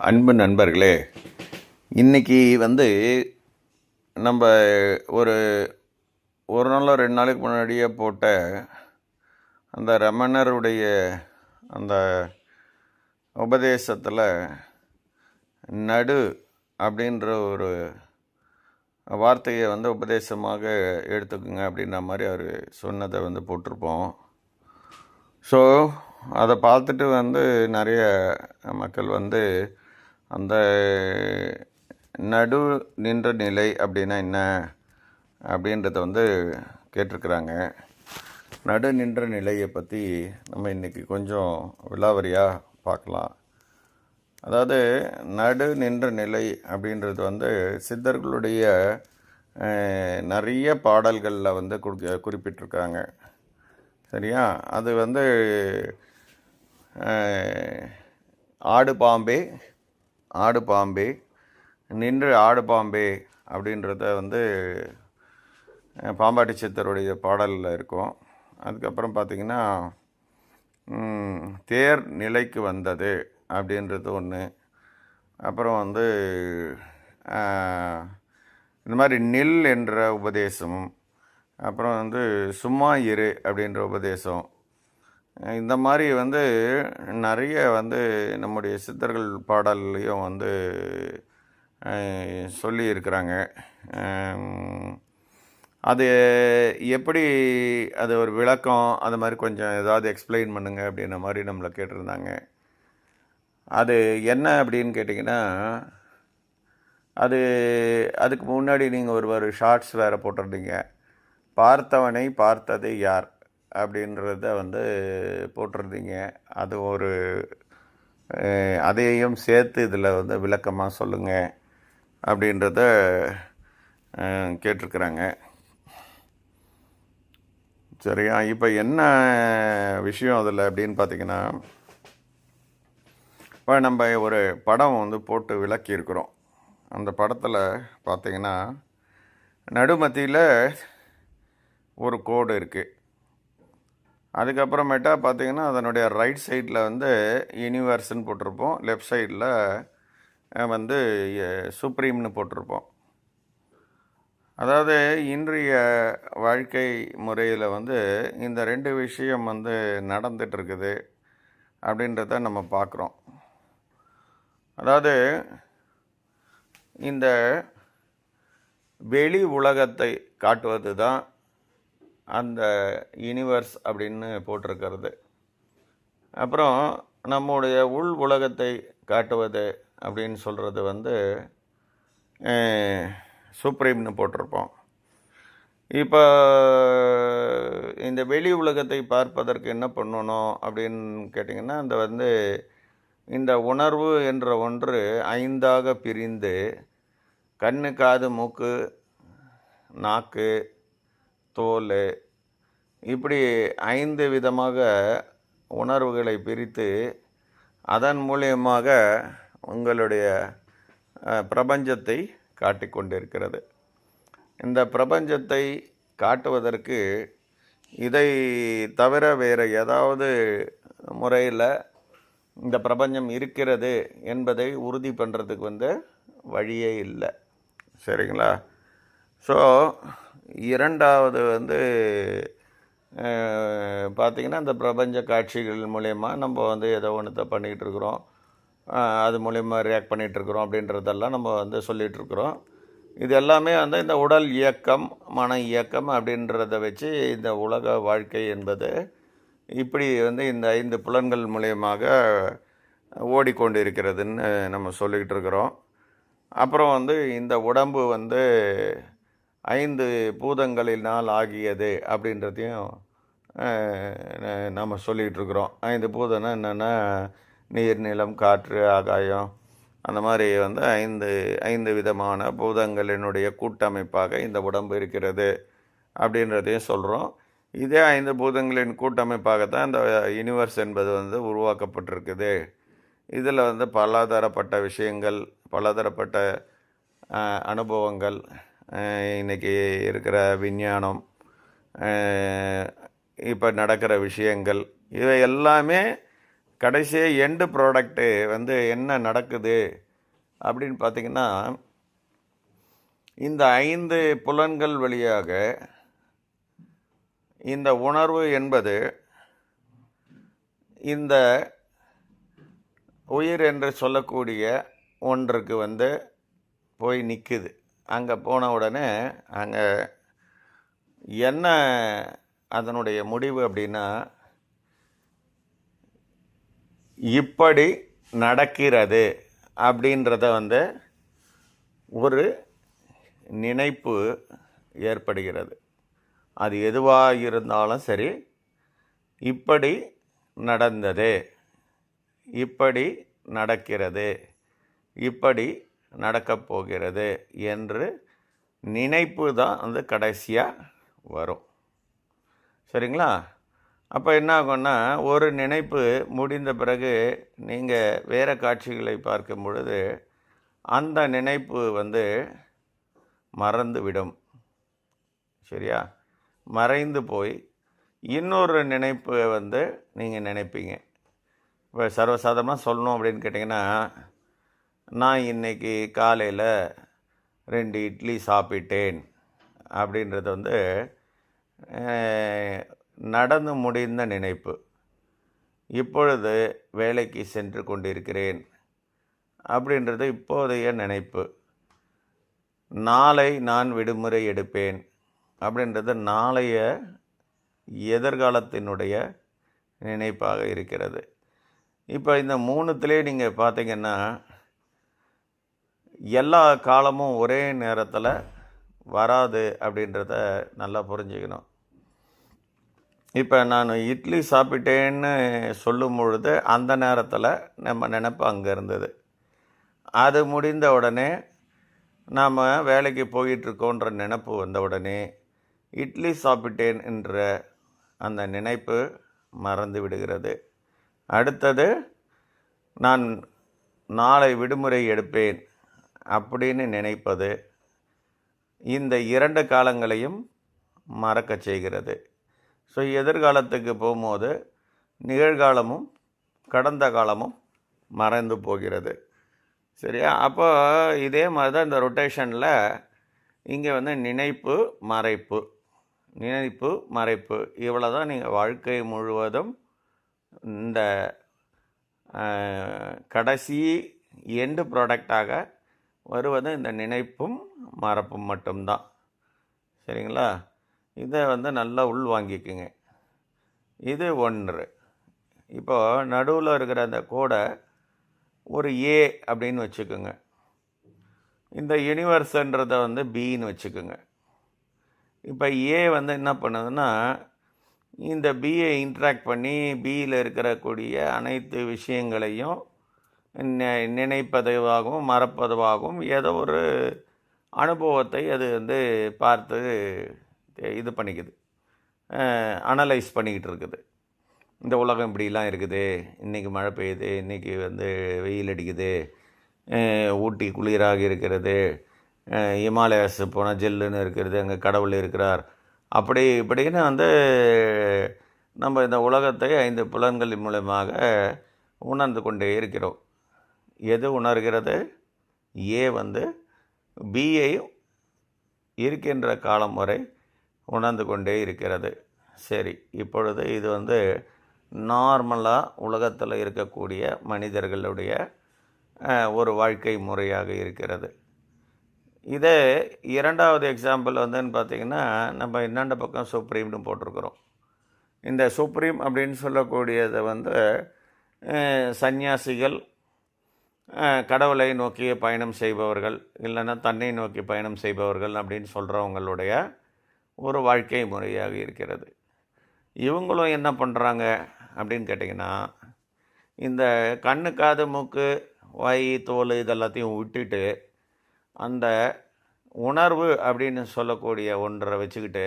அன்பு நண்பர்களே இன்றைக்கி வந்து நம்ம ஒரு ஒரு நாளோ ரெண்டு நாளைக்கு முன்னாடியே போட்ட அந்த ரமணருடைய அந்த உபதேசத்தில் நடு அப்படின்ற ஒரு வார்த்தையை வந்து உபதேசமாக எடுத்துக்கோங்க அப்படின்ற மாதிரி அவர் சொன்னதை வந்து போட்டிருப்போம். ஸோ அதை பார்த்துட்டு வந்து நிறைய மக்கள் வந்து அந்த நடு நின்ற நிலை அப்படின்னா என்ன அப்படின்றத வந்து கேட்டிருக்கிறாங்க. நடு நின்ற நிலையை பற்றி நம்ம இன்றைக்கி கொஞ்சம் விலாவரியாக பார்க்கலாம். அதாவது நடு நின்ற நிலை அப்படின்றது வந்து சித்தர்களுடைய நிறைய பாடல்களில் வந்து குறி குறிப்பிட்டிருக்காங்க. சரியா? அது வந்து ஆடு பாம்பே ஆடு பாம்பே நின்று ஆடு பாம்பே அப்படின்றத வந்து பாம்பாட்டி சித்தருடைய பாடலில் இருக்கும். அதுக்கப்புறம் பார்த்திங்கன்னா தேர் நிலைக்கு வந்தது அப்படின்றது ஒன்று அப்புறம் வந்து இந்த மாதிரி நில் என்ற உபதேசமும் அப்புறம் வந்து சும்மா இரு அப்படின்ற உபதேசம் இந்த மாதிரி வந்து நிறைய வந்து நம்முடைய சித்தர்கள் பாடல்லையும் வந்து சொல்லியிருக்கிறாங்க. அது எப்படி அது ஒரு விளக்கம் அது மாதிரி கொஞ்சம் ஏதாவது எக்ஸ்பிளைன் பண்ணுங்கள் அப்படின்ற மாதிரி நம்மளை கேட்டிருந்தாங்க. அது என்ன அப்படின்னு கேட்டிங்கன்னா அது அதுக்கு முன்னாடி நீங்கள் ஒரு ஒரு ஷார்ட்ஸ் வேறு போட்டிருந்தீங்க. பார்த்தவனை பார்த்தது யார்? அப்படின்றத வந்து போட்டிருந்தீங்க. அது ஒரு அதையும் சேர்த்து இதில் வந்து விளக்கமாக சொல்லுங்கள் அப்படின்றத கேட்டிருக்கிறாங்க. சரியா? இப்போ என்ன விஷயம் அதில் அப்படின்னு பார்த்தீங்கன்னா இப்போ நம்ம ஒரு படம் வந்து போட்டு விளக்கியிருக்கிறோம். அந்த படத்தில் பார்த்தீங்கன்னா நடுமத்தியில் ஒரு கோடு இருக்குது. அதுக்கப்புறமேட்டா பார்த்தீங்கன்னா அதனுடைய ரைட் சைடில் வந்து யூனிவர்ஸ்ன்னு போட்டிருப்போம். லெஃப்ட் சைடில் வந்து சுப்ரீம்னு போட்டிருப்போம். அதாவது இன்றைய வாழ்க்கை முறையில் வந்து இந்த ரெண்டு விஷயம் வந்து நடந்துகிட்ருக்குது அப்படின்றத நம்ம பார்க்குறோம். அதாவது இந்த வெளி உலகத்தை காட்டுவது தான் அந்த யூனிவர்ஸ் அப்படின்னு போட்டிருக்கிறது. அப்புறம் நம்முடைய உள் உலகத்தை காட்டுவது அப்படின்னு சொல்கிறது வந்து சுப்ரீம்னு போட்டிருப்போம். இப்போ இந்த வெளி உலகத்தை பார்ப்பதற்கு என்ன பண்ணணும் அப்படின்னு கேட்டிங்கன்னா அந்த வந்து இந்த உணர்வு என்ற ஒன்று ஐந்தாக பிரிந்து கண்ணு காது மூக்கு நாக்கு தோல் இப்படி ஐந்து விதமாக உணர்வுகளை பிரித்து அதன் மூலியமாக உங்களுடைய பிரபஞ்சத்தை காட்டிக்கொண்டிருக்கிறது இந்த பிரபஞ்சத்தை காட்டுவதற்கு இதை தவிர வேறு ஏதாவது முறையில் இந்த பிரபஞ்சம் இருக்கிறது என்பதை உறுதி பண்ணுறதுக்கு வந்து வழியே இல்லை. சரிங்களா? ஸோ இரண்டாவது வந்து பார்த்திங்கன்னா இந்த பிரபஞ்ச காட்சிகள் மூலயமா நம்ம வந்து ஏதோ ஒன்றத்தை பண்ணிகிட்டு இருக்கிறோம் அது மூலயமா ரியாக்ட் பண்ணிகிட்ருக்குறோம் அப்படின்றதெல்லாம் நம்ம வந்து சொல்லிகிட்ருக்குறோம் இது எல்லாமே வந்து இந்த உடல் இயக்கம் மன இயக்கம் அப்படின்றத வச்சு இந்த உலக வாழ்க்கை என்பது இப்படி வந்து இந்த ஐந்து புலன்கள் மூலயமாக ஓடிக்கொண்டு இருக்கிறதுன்னு நம்ம சொல்லிக்கிட்டு இருக்கிறோம் அப்புறம் வந்து இந்த உடம்பு வந்து ஐந்து பூதங்களினால் ஆகியது அப்படின்றதையும் நம்ம சொல்லிகிட்ருக்குறோம். ஐந்து பூதம்னா என்னென்னா நீர் நிலம் காற்று ஆகாயம். அந்த மாதிரி வந்து ஐந்து ஐந்து விதமான பூதங்களினுடைய கூட்டமைப்பாக இந்த உடம்பு இருக்கிறது அப்படின்றதையும் சொல்கிறோம் இதே ஐந்து பூதங்களின் கூட்டமைப்பாக தான் இந்த யூனிவர்ஸ் என்பது வந்து உருவாக்கப்பட்டிருக்குது. இதில் வந்து பலதரப்பட்ட விஷயங்கள் பலதரப்பட்ட அனுபவங்கள் இன்றைக்கி இருக்கிற விஞ்ஞானம் இப்போ நடக்கிற விஷயங்கள் இவை எல்லாமே கடைசியாக எண்டு ப்ராடக்ட்டு வந்து என்ன நடக்குது அப்படின்னு பார்த்தீங்கன்னா இந்த ஐந்து புலன்கள் வழியாக இந்த உணர்வு என்பது இந்த உயிர் என்று சொல்லக்கூடிய ஒன்றுக்கு வந்து போய் நிற்குது அங்கே போன உடனே அங்கே என்ன அதனுடைய முடிவு அப்படின்னா இப்படி நடக்கிறது அப்படின்றத வந்து ஒரு நினைப்பு ஏற்படுகிறது. அது எதுவாக இருந்தாலும் சரி இப்படி நடந்தது இப்படி நடக்கிறது இப்படி நடக்கப் போகிறது என்று நினைப்பு தான் வந்து கடைசியாக வரும். சரிங்களா? அப்போ என்ன ஆகும்னா ஒரு நினைப்பு முடிந்த பிறகு நீங்கள் வேறு காட்சிகளை பார்க்கும் பொழுது அந்த நினைப்பு வந்து மறந்து விடும் சரியா? மறைந்து போய் இன்னொரு நினைப்பு வந்து நீங்கள் நினைப்பீங்க. இப்போ சர்வசாதாரணமாக சொல்லணும் அப்படின்னு கேட்டிங்கன்னா நான் இன்னைக்கு காலையில் ரெண்டு இட்லி சாப்பிட்டேன் அப்படின்றது வந்து நடந்து முடிந்த நினைப்பு. இப்பொழுது வேலைக்கு சென்று கொண்டிருக்கிறேன் அப்படின்றது இப்போதைய நினைப்பு. நாளை நான் விடுமுறை எடுப்பேன் அப்படின்றது நாளைய எதிர்காலத்தினுடைய நினைப்பாக இருக்கிறது. இப்போ இந்த மூணுத்திலே நீங்கள் பார்த்தீங்கன்னா எல்லா காலமும் ஒரே நேரத்தில் வராது அப்படின்றத நல்லா புரிஞ்சுக்கணும். இப்போ நான் இட்லி சாப்பிட்டேன்னு சொல்லும் பொழுது அந்த நேரத்தில் நம்ம நினப்பு அங்கே இருந்தது. அது முடிந்த உடனே நாம் வேலைக்கு போயிட்டுருக்கோன்ற நினப்பு வந்த உடனே இட்லி சாப்பிட்டேன் என்ற அந்த நினைப்பு மறந்து விடுகிறது. அடுத்தது நான் நாளை விடுமுறை எடுப்பேன் அப்படின்னு நினைப்பது இந்த இரண்டு காலங்களையும் மறக்க செய்கிறது. ஸோ எதிர்காலத்துக்கு போகும்போது நிகழ்காலமும் கடந்த காலமும் மறைந்து போகிறது. சரியா? அப்போ இதே மாதிரி தான் இந்த ரொட்டேஷனில் இங்கே வந்து நினைப்பு மறைப்பு. நினைப்பு மறைப்பு. இவ்வளோ தான் நீங்கள் வாழ்க்கை முழுவதும் இந்த கடைசி எண்டு ப்ராடக்டாக வருவது இந்த நினைப்பும் மறப்பும் மட்டும்தான். சரிங்களா? இதை வந்து நல்லா உள்வாங்கிக்குங்க. இது ஒன்று. இப்போ நடுவில் இருக்கிற அந்த கோடை ஒரு ஏ அப்படின்னு வச்சுக்கோங்க. இந்த யூனிவர்ஸ்ன்றதை வந்து பின்னு வச்சுக்கோங்க. இப்போ ஏ வந்து என்ன பண்ணுதுன்னா இந்த பியை இன்ட்ராக்ட் பண்ணி பியில் இருக்கக்கூடிய அனைத்து விஷயங்களையும் நினைப்பதுவாகவும் மறப்பதுவாகவும் ஏதோ ஒரு அனுபவத்தை அது வந்து பார்த்து இது பண்ணிக்குது. அனலைஸ் பண்ணிக்கிட்டு இருக்குது. இந்த உலகம் இப்படிலாம் இருக்குது. இன்றைக்கி மழை பெய்யுது. இன்றைக்கி வந்து வெயில் அடிக்குது. ஊட்டி குளிராக இருக்கிறது. இமாலயாஸ் போனால் ஜில்லுன்னு இருக்கிறது. அங்கே கடவுள் இருக்கிறார். அப்படி இப்படின்னு வந்து நம்ம இந்த உலகத்தை ஐந்து புலன்கள் மூலமாக உணர்ந்து கொண்டே இருக்கிறோம். எது உணர்கிறது? ஏ வந்து பிஐ இருக்கின்ற காலம் வரை உணர்ந்து கொண்டே இருக்கிறது. சரி இப்பொழுது இது வந்து நார்மலாக உலகத்தில் இருக்கக்கூடிய மனிதர்களுடைய ஒரு வாழ்க்கை முறையாக இருக்கிறது. இதே இரண்டாவது எக்ஸாம்பிள் வந்துன்னு பார்த்தீங்கன்னா நம்ம என்னென்ன பக்கம் சுப்ரீம்னு போட்டிருக்கிறோம். இந்த சுப்ரீம் அப்படின்னு சொல்லக்கூடியதை வந்து சந்நியாசிகள் கடவுளை நோக்கி பயணம் செய்பவர்கள் இல்லைன்னா தன்னை நோக்கி பயணம் செய்பவர்கள் அப்படின்னு சொல்கிறவங்களுடைய ஒரு வாழ்க்கை முறையாக இருக்கிறது. இவங்களும் என்ன பண்ணுறாங்க அப்படின்னு கேட்டிங்கன்னா இந்த கண்ணு காது மூக்கு வாய் தோல் இதெல்லாத்தையும் விட்டுட்டு அந்த உணர்வு அப்படின்னு சொல்லக்கூடிய ஒன்றை வச்சுக்கிட்டு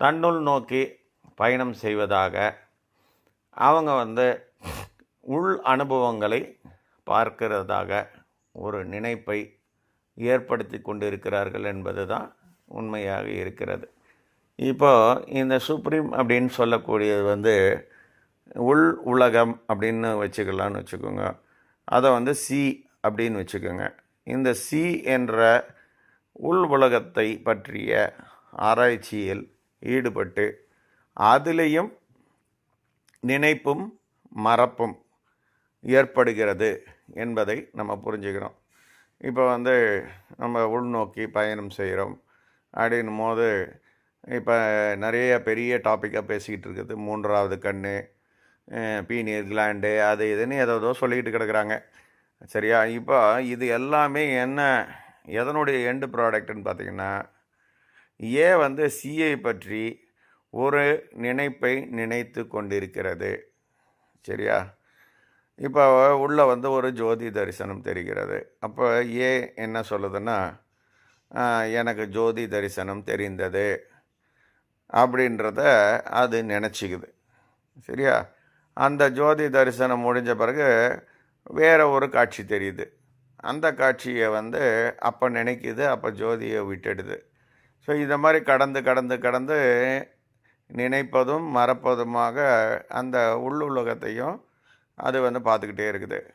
தன்னுள் நோக்கி பயணம் செய்வதாக அவங்க வந்து உள் அனுபவங்களை பார்க்கிறதாக ஒரு நினைப்பை ஏற்படுத்தி கொண்டிருக்கிறார்கள் என்பது தான் உண்மையாக இருக்கிறது. இப்போது இந்த சுப்ரீம் அப்படின்னு சொல்லக்கூடியது வந்து உள் உலகம் அப்படின்னு வச்சுக்கலான்னு வச்சுக்கோங்க. அதை வந்து சி அப்படின்னு வச்சுக்கோங்க. இந்த சி என்ற உள் உலகத்தை பற்றிய ஆராய்ச்சியில் ஈடுபட்டு அதிலேயும் நினைப்பும் மறப்பும் ஏற்படுகிறது என்பதை நம்ம புரிஞ்சுக்கிறோம். இப்போ வந்து நம்ம உள்நோக்கி பயணம் செய்கிறோம். அப்படின்னும் போது இப்போ நிறைய பெரிய டாப்பிக்காக பேசிக்கிட்டு இருக்குது. மூன்றாவது கண் பீனியர் கிளாண்டு அது இதுன்னு ஏதோ ஏதோ சொல்லிக்கிட்டு கிடக்குறாங்க. சரியா? இப்போ இது எல்லாமே என்ன எதனுடைய எண்டு ப்ராடக்ட்னு பார்த்தீங்கன்னா ஏ வந்து சிஐ பற்றி ஒரு நினைப்பை நினைத்து கொண்டிருக்கிறது. சரியா? இப்போ உள்ளே வந்து ஒரு ஜோதி தரிசனம் தெரிகிறது. அப்போ ஏ என்ன சொல்லுதுன்னா எனக்கு ஜோதி தரிசனம் தெரிந்தது அப்படின்றத அது நினச்சிக்குது. சரியா? அந்த ஜோதி தரிசனம் முடிஞ்ச பிறகு வேறு ஒரு காட்சி தெரியுது. அந்த காட்சியை வந்து அப்போ நினைக்குது அப்போ ஜோதியை விட்டுடுது. ஸோ இந்த மாதிரி கடந்து கடந்து கடந்து நினைப்பதும் மறப்பதுமாக அந்த உள்ளுலகத்தையும் அது வந்து பார்த்துக்கிட்டே இருக்குது.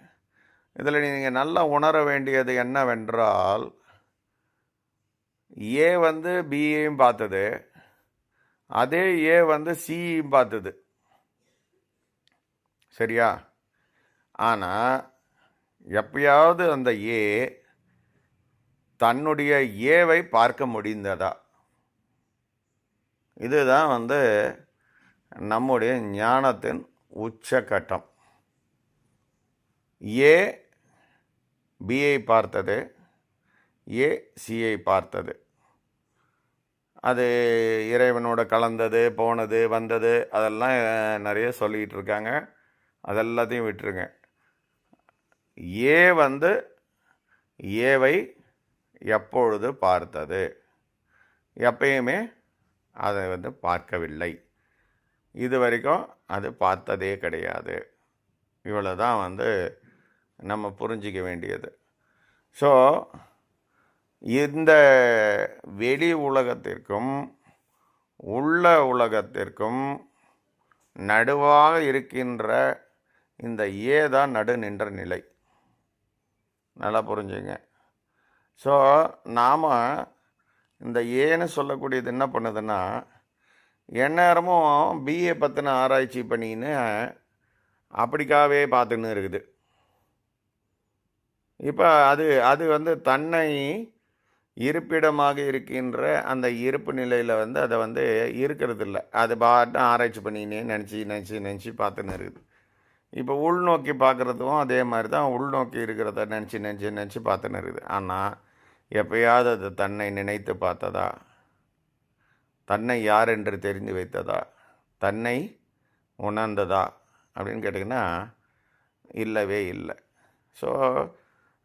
இதில் நீங்கள் நல்லா உணர வேண்டியது என்னவென்றால் ஏ வந்து பிஏயும் பார்த்தது. அதே ஏ வந்து சியும் பார்த்தது. சரியா? ஆனால் எப்பயாவது அந்த ஏ தன்னுடைய ஏவை பார்க்க முடிந்ததா? இதுதான் வந்து நம்முடைய ஞானத்தின் உச்சக்கட்டம் ஏ பிஐ பார்த்தது ஏ சிஐ பார்த்தது. அது இறைவனோட கலந்தது போனது வந்தது அதெல்லாம் நிறைய சொல்லிக்கிட்டு இருக்காங்க. அதெல்லாத்தையும் விட்டுருங்க. ஏ வந்து ஏவை எப்பொழுது பார்த்தது? எப்பயுமே அதை வந்து பார்க்கவில்லை. இது வரைக்கும் அது பார்த்ததே கிடையாது. இவ்வளோ தான் வந்து நம்ம புரிஞ்சிக்க வேண்டியது. ஸோ இந்த வெளி உலகத்திற்கும் உள்ள உலகத்திற்கும் நடுவாக இருக்கின்ற இந்த ஏ தான் நடு நின்ற நிலை. நல்லா புரிஞ்சுங்க. ஸோ நாம் இந்த ஏன்னு சொல்லக்கூடியது என்ன பண்ணுதுன்னா எந்நேரமும் பிஏ பற்றின ஆராய்ச்சி பண்ணின்னு அப்படிக்காவே பார்த்துன்னு இருக்குது. இப்போ அது அது வந்து தன்னை இருப்பிடமாக இருக்கின்ற அந்த இருப்பு நிலையில் வந்து அதை வந்து இருக்கிறது இல்லை அது பாட்டு ஆராய்ச்சி பண்ணினே நினச்சி நினச்சி நினச்சி பார்த்துன்னு இருக்குது. இப்போ உள்நோக்கி பார்க்குறதும் அதே மாதிரி தான் உள்நோக்கி இருக்கிறத நினச்சி நினச்சி நினச்சி பார்த்துன்னு இருக்குது. ஆனால் எப்பயாவது அது தன்னை நினைத்து பார்த்ததா? தன்னை யார் என்று தெரிந்து வைத்ததா? தன்னை உணர்ந்ததா? அப்படின்னு கேட்டிங்கன்னா இல்லவே இல்லை. ஸோ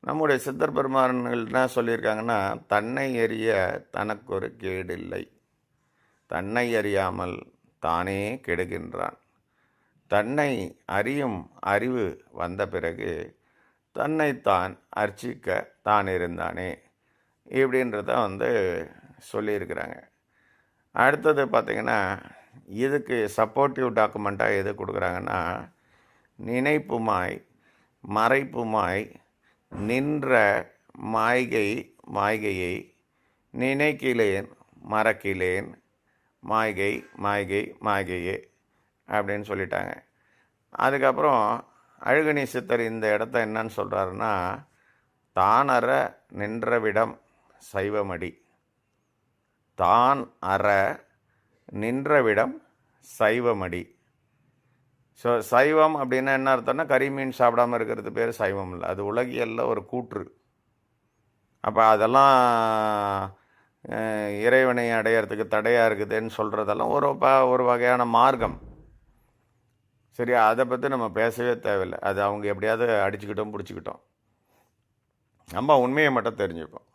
நம்முடைய சித்தர் பெருமான்கள் என்ன சொல்லியிருக்காங்கன்னா தன்னை எறிய தனக்கு ஒரு கேடில்லை. தன்னை அறியாமல் தானே கெடுகின்றான். தன்னை அறியும் அறிவு வந்த பிறகு தன்னைத்தான் அர்ச்சிக்க தான் இருந்தானே இப்படின்றத வந்து சொல்லியிருக்கிறாங்க. அடுத்தது பார்த்திங்கன்னா இதுக்கு சப்போர்ட்டிவ் டாக்குமெண்ட்டாக எது கொடுக்குறாங்கன்னா நினைப்புமாய் மறைப்புமாய் நின்ற மாய்கை மாய்கையை நினைக்கிலேன் மறக்கிலேன். மாய்கை மாய்கை மாய்கையே அப்படின்னு சொல்லிட்டாங்க. அதுக்கப்புறம் அழுகணி சித்தர் இந்த இடத்த என்னன்னு சொல்கிறாருன்னா தானற நின்றவிடம் சைவமடி. தான் அற நின்றவிடம் சைவமடி. ஸோ சைவம் அப்படின்னா என்ன அர்த்தம்னா கறி மீன் சாப்பிடாம இருக்கிறது பேர் சைவம் இல்லை. அது உலகியல்ல ஒரு கூற்று. அப்போ அதெல்லாம் இறைவனை அடையறதுக்கு தடையாக இருக்குதுன்னு சொல்கிறதெல்லாம் ஒரு ப ஒரு வகையான மார்க்கம். சரியா? அதை பற்றி நம்ம பேசவே தேவையில்லை. அது அவங்க எப்படியாவது அடிச்சுக்கிட்டோம் பிடிச்சிக்கிட்டோம். நம்ம உண்மையை மட்டும் தெரிஞ்சுப்போம்.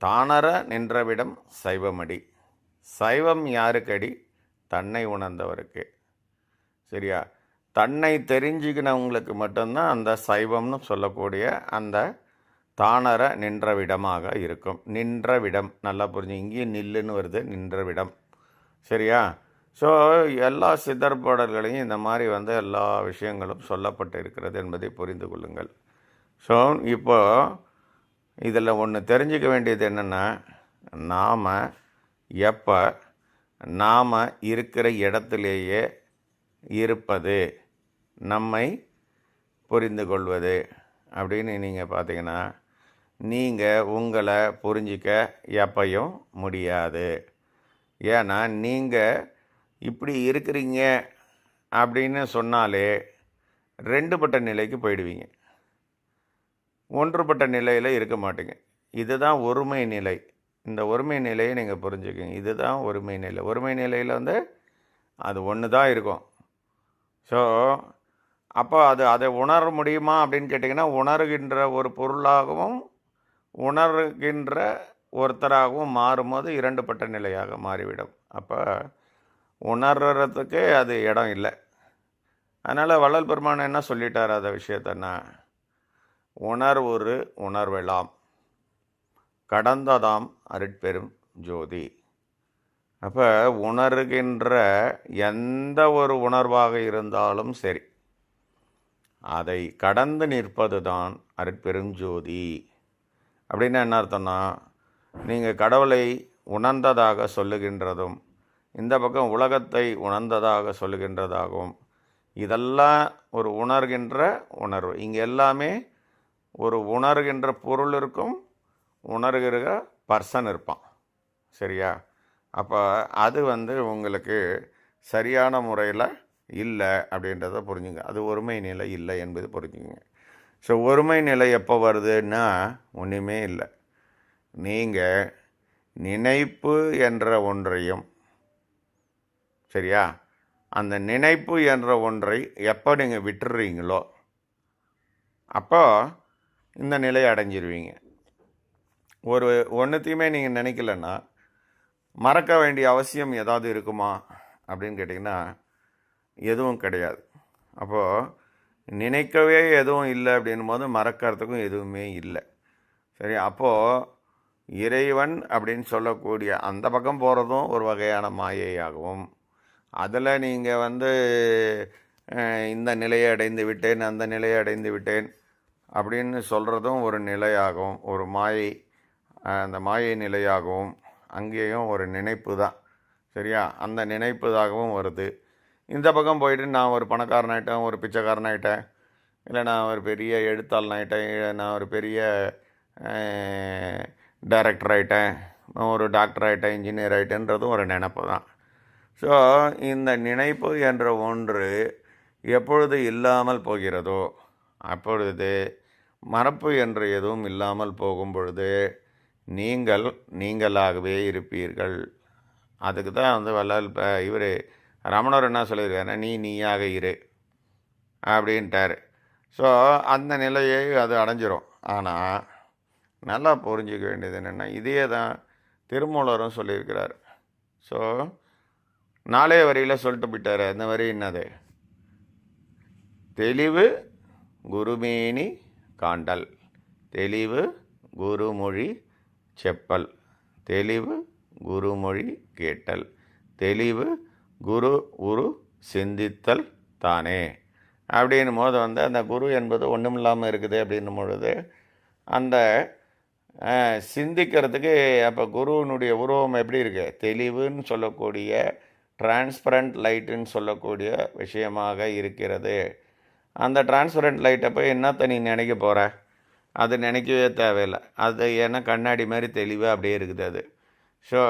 தானற நின்றவிடம் சைவமடி. சைவம் யாருக்கடி தன்னை உணர்ந்தவருக்கு. சரியா? தன்னை தெரிஞ்சுக்கினவங்களுக்கு மட்டும்தான் அந்த சைவம்னு சொல்லக்கூடிய அந்த தானர நின்ற விடமாக இருக்கும். நின்ற விடம். நல்லா புரிஞ்சு இங்கேயும் நில்லுன்னு வருது நின்ற விடம். சரியா? ஸோ எல்லா சித்தர் பாடல்களையும் இந்த மாதிரி வந்து எல்லா விஷயங்களும் சொல்லப்பட்டு இருக்கிறது என்பதை புரிந்து கொள்ளுங்கள். ஸோ இப்போ இதில் ஒன்று தெரிஞ்சுக்க வேண்டியது என்னென்னா நாம் எப்போ நாம் இருக்கிற இடத்துலேயே இருப்பது நம்மை புரிந்து கொள்வது அப்படின்னு நீங்கள் பார்த்தீங்கன்னா நீங்கள் உங்களை புரிஞ்சிக்க எப்பையும் முடியாது. ஏன்னா நீங்கள் இப்படி இருக்கிறீங்க அப்படின்னு சொன்னாலே ரெண்டுபட்ட நிலைக்கு போயிடுவீங்க. ஒன்றுபட்ட நிலையில் இருக்க மாட்டீங்க. இதுதான் ஒருமை நிலை. இந்த ஒருமை நிலையை நீங்கள் புரிஞ்சுக்கங்க. இதுதான் ஒருமை நிலை. ஒருமை நிலையில் வந்து அது ஒன்று தான் இருக்கும். ஸோ அப்போ அது அதை உணர முடியுமா அப்படின்னு கேட்டிங்கன்னா உணர்கின்ற ஒரு பொருளாகவும் உணர்கின்ற ஒருத்தராகவும் மாறும்போது இரண்டுபட்ட நிலையாக மாறிவிடும். அப்போ உணர்றதுக்கே அது இடம் இல்லை. அதனால் வள்ளல் பெருமான் என்ன சொல்லிட்டார் அந்த விஷயத்தன்னா உணர்வுரு உணர்வெலாம் கடந்ததாம் அருட்பெரும் ஜோதி. அப்போ உணர்கின்ற எந்த ஒரு உணர்வாக இருந்தாலும் சரி அதை கடந்து நிற்பது தான் அருட்பெருஞ்சோதி. அப்படின்னு என்ன அர்த்தம்னா நீங்கள் கடவுளை உணர்ந்ததாக சொல்லுகின்றதும் இந்த பக்கம் உலகத்தை உணர்ந்ததாக சொல்லுகின்றதாகவும் இதெல்லாம் ஒரு உணர்கின்ற உணர்வு. இங்கே எல்லாமே ஒரு உணர்கின்ற பொருள் இருக்கும் உணர்கிற பர்சன் இருப்பான். சரியா? அப்போ அது வந்து உங்களுக்கு சரியான முறையில் இல்லை அப்படின்றத புரிஞ்சுங்க. அது ஒருமை நிலை இல்லை என்பது புரிஞ்சுங்க ஸோ ஒருமை நிலை எப்போ வருதுன்னா ஒன்றுமே இல்லை. நீங்கள் நினைப்பு என்ற ஒன்றையும் சரியா? அந்த நினைப்பு என்ற ஒன்றை எப்போ நீங்கள் விட்டுறீங்களோ அப்போ இந்த நிலையை அடைஞ்சிருவீங்க. ஒரு ஒன்றுத்தையுமே நீங்கள் நினைக்கலன்னா மறக்க வேண்டிய அவசியம் ஏதாவது இருக்குமா? அப்படின்னு கேட்டிங்கன்னா எதுவும் கிடையாது. அப்போது நினைக்கவே எதுவும் இல்லை அப்படின்னும் போது மறக்கிறதுக்கும் எதுவுமே இல்லை. சரி அப்போது இறைவன் அப்படின்னு சொல்லக்கூடிய அந்த பக்கம் போகிறதும் ஒரு வகையான மாயையாகவும் அதில் நீங்கள் வந்து இந்த நிலையை அடைந்து விட்டேன் அந்த நிலையை அடைந்து விட்டேன் அப்படின்னு சொல்கிறதும் ஒரு நிலையாகவும் ஒரு மாயை அந்த மாயை நிலையாகவும் அங்கேயும் ஒரு நினைப்பு தான். சரியா? அந்த நினைப்புதாகவும் வருது. இந்த பக்கம் போயிட்டு நான் ஒரு பணக்காரனாயிட்டேன் ஒரு பிச்சைக்காரனாயிட்டேன் இல்லை நான் ஒரு பெரிய எழுத்தாளன் ஆகிட்டேன் இல்லை நான் ஒரு பெரிய டைரக்டர் ஆகிட்டேன் ஒரு டாக்டர் ஆகிட்டேன் இன்ஜினியர் ஆகிட்டேன்றதும் ஒரு நினப்பு தான். ஸோ இந்த நினைப்பு என்ற ஒன்று எப்பொழுது இல்லாமல் போகிறதோ அப்பொழுது மறப்பு என்று எதுவும் இல்லாமல் போகும் பொழுது நீங்கள் நீங்களாகவே இருப்பீர்கள். அதுக்கு தான் வந்து வள்ளல் இவர் ரமணர் என்ன சொல்லியிருக்காருன்னா நீ நீயாக இரு அப்படின்ட்டார். ஸோ அந்த நிலையை அது அடைஞ்சிரும். ஆனால் நல்லா புரிஞ்சிக்க வேண்டியது என்னென்னா இதே தான் திருமூலரும் சொல்லியிருக்கிறார். ஸோ நாளே வரியில் சொல்லிட்டு போயிட்டார். அந்த வரி என்னது? தெளிவு குருமேனி காண்டல் தெளிவு குருமொழி செப்பல். தெளிவு குருமொழி கேட்டல். தெளிவு குரு உரு சிந்தித்தல் தானே. அப்படின்னும் போது வந்து அந்த குரு என்பது ஒன்றும் இல்லாமல் இருக்குது அப்படின்னும் பொழுது அந்த சிந்திக்கிறதுக்கு அப்போ குருவினுடைய உருவம் எப்படி இருக்கு? தெளிவுன்னு சொல்லக்கூடிய டிரான்ஸ்பரண்ட் லைட்டுன்னு சொல்லக்கூடிய விஷயமாக இருக்கிறது. அந்த டிரான்ஸ்பரண்ட் லைட்டை போய் என்னத்தை நீ நினைக்க போகிற அது நினைக்கவே தேவையில்லை. அது ஏன்னா கண்ணாடி மாதிரி தெளிவாக அப்படியே இருக்குது அது. ஸோ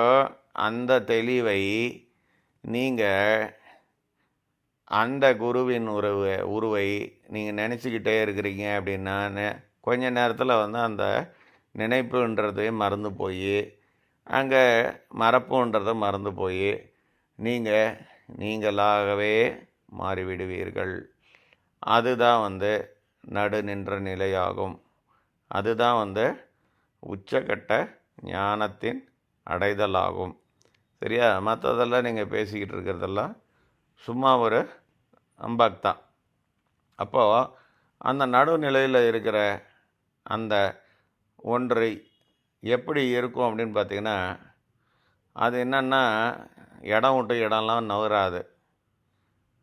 அந்த தெளிவை நீங்கள் அந்த குருவின் உறவு உருவை நீங்கள் நினச்சிக்கிட்டே இருக்கிறீங்க அப்படின்னா கொஞ்ச நேரத்தில் வந்து அந்த நினைப்புன்றதே மறந்து போய் அங்கே மறப்புன்றதை மறந்து போய் நீங்கள் நீங்களாகவே மாறிவிடுவீர்கள். அதுதான் வந்து நடு நின்ற நிலையாகும். அதுதான் வந்து உச்சக்கட்ட ஞானத்தின் அடைதலாகும். சரியா? மற்றதெல்லாம் நீங்கள் பேசிக்கிட்டு இருக்கிறதெல்லாம் சும்மா ஒரு அம்பாக் தான் அப்போது அந்த நடுநிலையில் இருக்கிற அந்த ஒன்றை எப்படி இருக்கும் அப்படின்னு பார்த்தீங்கன்னா அது என்னென்னா இடம் விட்டு இடம்லாம் நவராது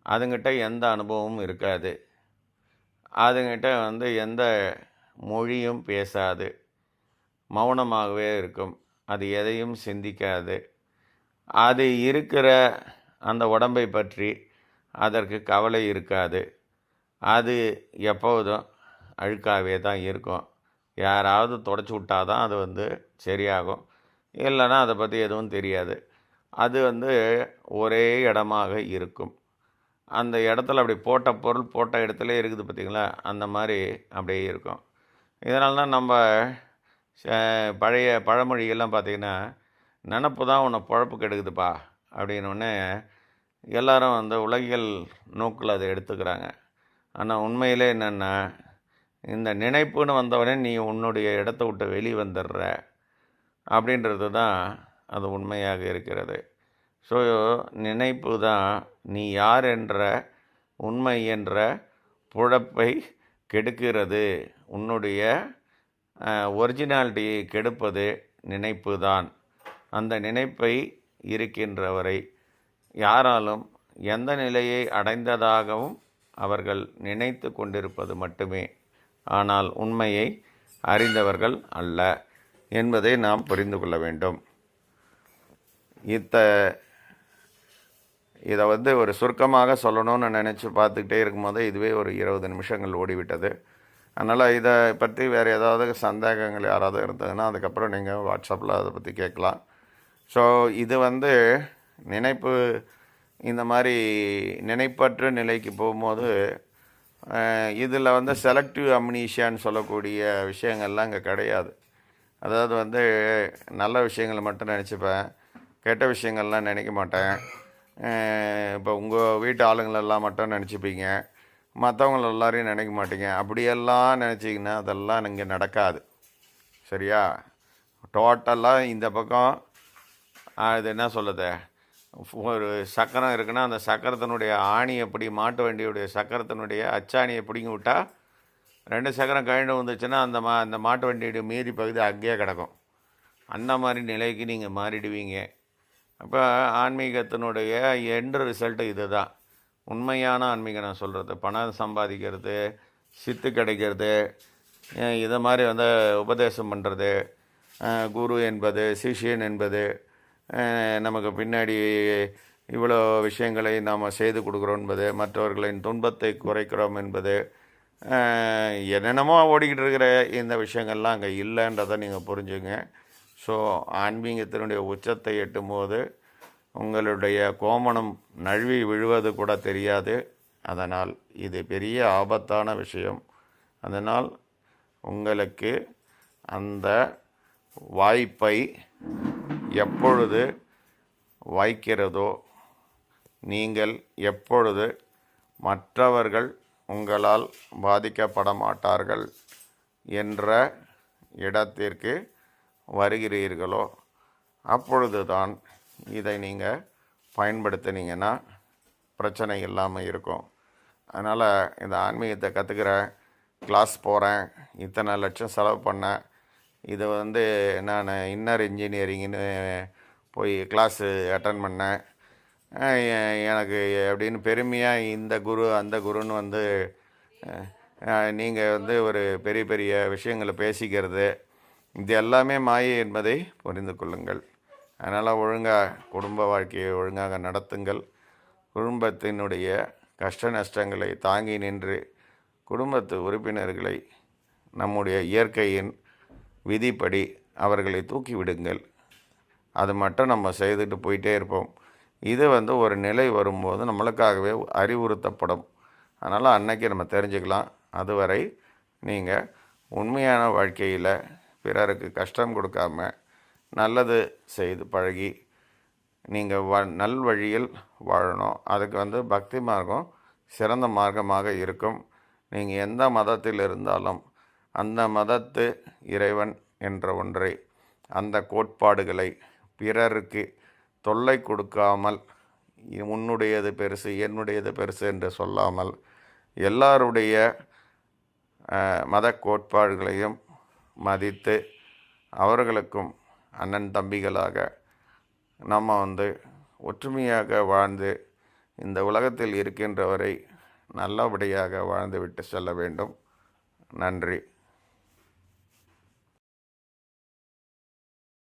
அதுங்கிட்ட எந்த அனுபவமும் இருக்காது. அதுங்கிட்ட வந்து எந்த மொழியும் பேசாது. மௌனமாகவே இருக்கும். அது எதையும் சிந்திக்காது. அது இருக்கிற அந்த உடம்பை பற்றி அதற்கு கவலை இருக்காது. அது எப்போதும் அழுக்காகவே தான் இருக்கும். யாராவது தொடச்சி விட்டா தான் அது வந்து சரியாகும். இல்லைன்னா அதை பற்றி எதுவும் தெரியாது. அது வந்து ஒரே இடமாக இருக்கும். அந்த இடத்துல அப்படி போட்ட பொருள் போட்ட இடத்துல இருக்குது பார்த்திங்களா? அந்த மாதிரி அப்படியே இருக்கும். இதனால தான் நம்ம ச- பழைய பழமொழிகள்லாம் பார்த்தீங்கன்னா நினப்பு தான் உன்னை பொழப்பு கெடுக்குதுப்பா அப்படின்னோடனே எல்லாரும் வந்து உலகியல் நோக்கில் அதை எடுத்துக்கிறாங்க. ஆனால் உண்மையிலே என்னென்னா இந்த நினைப்புன்னு வந்தவொடனே நீ உன்னுடைய இடத்த விட்டு வெளியே வந்துடுற அப்படின்றது தான் அது உண்மையாக இருக்கிறது. ஸோ நினைப்பு தான் நீ யார் என்ற உண்மை என்ற புழப்பை கெடுக்கிறது. உன்னுடைய ஒரிஜினாலிட்டியை கெடுப்பது நினைப்பு தான் அந்த நினைப்பை இருக்கின்றவரை யாராலும் எந்த நிலையை அடைந்ததாகவும் அவர்கள் நினைத்து கொண்டிருப்பது மட்டுமே. ஆனால் உண்மையை அறிந்தவர்கள் அல்ல என்பதை நாம் புரிந்து கொள்ள வேண்டும். இத்த இதை வந்து ஒரு சுருக்கமாக சொல்லணும்னு நினச்சி பார்த்துக்கிட்டே இருக்கும்போது இதுவே ஒரு இருபது நிமிஷங்கள் ஓடிவிட்டது. அதனால் இதை பற்றி வேறு ஏதாவது சந்தேகங்கள் யாராவது இருந்ததுன்னா அதுக்கப்புறம் நீங்கள் வாட்ஸ்அப்பில் அதை பற்றி கேட்கலாம். ஸோ இது வந்து நினைப்பு இந்த மாதிரி நினைப்பற்ற நிலைக்கு போகும்போது இதில் வந்து செலக்டிவ் அம்னீஷியான்னு சொல்லக்கூடிய விஷயங்கள்லாம் இங்கே கிடையாது. அதாவது வந்து நல்ல விஷயங்களை மட்டும் நினச்சிப்பேன் கெட்ட விஷயங்கள்லாம் நினைக்க மாட்டேன். இப்போ உங்கள் வீட்டு ஆளுங்களெல்லாம் மட்டும் நினச்சிப்பீங்க. மற்றவங்கள எல்லாரையும் நினைக்க மாட்டீங்க. அப்படியெல்லாம் நினச்சிங்கன்னா அதெல்லாம் இங்கே நடக்காது. சரியா? டோட்டலாக இந்த பக்கம் அது என்ன சொல்லுது ஒரு சக்கரம் இருக்குன்னா அந்த சக்கரத்தினுடைய ஆணி எப்படி மாட்டு வண்டியுடைய சக்கரத்தினுடைய அச்சாணியை பிடிங்கி விட்டால் ரெண்டு சக்கரம் கழிந்து வந்துச்சுன்னா அந்த மா அந்த மாட்டு வண்டியுடைய மீதி பகுதி அங்கேயே கிடக்கும். அந்த மாதிரி நிலைக்கு நீங்கள் மாறிடுவீங்க. அப்போ ஆன்மீகத்தினுடைய எண்ட் ரிசல்ட்டு இது தான் உண்மையான ஆன்மீகம் நான் சொல்கிறது பணம் சம்பாதிக்கிறது சித்து கிடைக்கிறது இதை மாதிரி வந்து உபதேசம் பண்ணுறது குரு என்பது சிஷ்யன் என்பது நமக்கு பின்னாடி இவ்வளோ விஷயங்களை நாம் செய்து கொடுக்குறோம் என்பது மற்றவர்களின் துன்பத்தை குறைக்கிறோம் என்பது என்னென்னமோ ஓடிக்கிட்டு இருக்கிற இந்த விஷயங்கள்லாம் அங்கே இல்லைன்றதை நீங்கள் புரிஞ்சுங்க. ஸோ ஆன்மீகத்தினுடைய உச்சத்தை எட்டும்போது உங்களுடைய கோமணம் நழுவி விழுவது கூட தெரியாது. அதனால் இது பெரிய ஆபத்தான விஷயம். அதனால் உங்களுக்கு அந்த வாய்ப்பை எப்பொழுது வாய்க்கிறதோ நீங்கள் எப்பொழுது மற்றவர்கள் உங்களால் பாதிக்கப்பட மாட்டார்கள் என்ற இடத்திற்கு வருகிறீர்களோ அப்பொழுதுதான் இதை நீங்கள் பயன்படுத்தினீங்கன்னா பிரச்சனை இல்லாமல் இருக்கும். அதனால் இந்த ஆன்மீகத்தை கற்றுக்கிறேன் கிளாஸ் போகிறேன் இத்தனை லட்சம் செலவு பண்ணேன். இது வந்து நான் இன்னர் இன்ஜினியரிங்னு போய் கிளாஸு அட்டன் பண்ணேன். எனக்கு அப்படின்னு பெருமையாக இந்த குரு அந்த குருன்னு வந்து நீங்கள் வந்து ஒரு பெரிய பெரிய விஷயங்களை பேசிக்கிறது. இது எல்லாமே மாயை என்பதை புரிந்து கொள்ளுங்கள். அதனால் ஒழுங்காக குடும்ப வாழ்க்கையை ஒழுங்காக நடத்துங்கள். குடும்பத்தினுடைய கஷ்ட நஷ்டங்களை தாங்கி நின்று குடும்பத்து உறுப்பினர்களை நம்முடைய இயற்கையின் விதிப்படி அவர்களை தூக்கி விடுங்கள். அது மட்டும் நம்ம செய்துட்டு போயிட்டே இருப்போம். இது வந்து ஒரு நிலை வரும்போது நம்மளுக்காகவே அறிவுறுத்தப்படும். அதனால் அன்னைக்கு நம்ம தெரிஞ்சுக்கலாம். அதுவரை நீங்கள் உண்மையான வாழ்க்கையில் பிறருக்கு கஷ்டம் கொடுக்காம நல்லது செய்து பழகி நீங்கள் வ நல் வழியில் வாழணும். அதுக்கு வந்து பக்தி மார்க்கம் சிறந்த மார்க்கமாக இருக்கும். நீங்கள் எந்த மதத்தில் இருந்தாலும் அந்த மதத்து இறைவன் என்ற ஒன்றை அந்த கோட்பாடுகளை பிறருக்கு தொல்லை கொடுக்காமல் உன்னுடையது பெருசு என்னுடையது பெருசு என்று சொல்லாமல் எல்லாருடைய மத கோட்பாடுகளையும் மதித்து அவர்களுக்கும் அண்ணன் தம்பிகளாக நம்ம வந்து ஒற்றுமையாக வாழ்ந்து இந்த உலகத்தில் இருக்கின்றவரை நல்லபடியாக வாழ்ந்துவிட்டு செல்ல வேண்டும். நன்றி.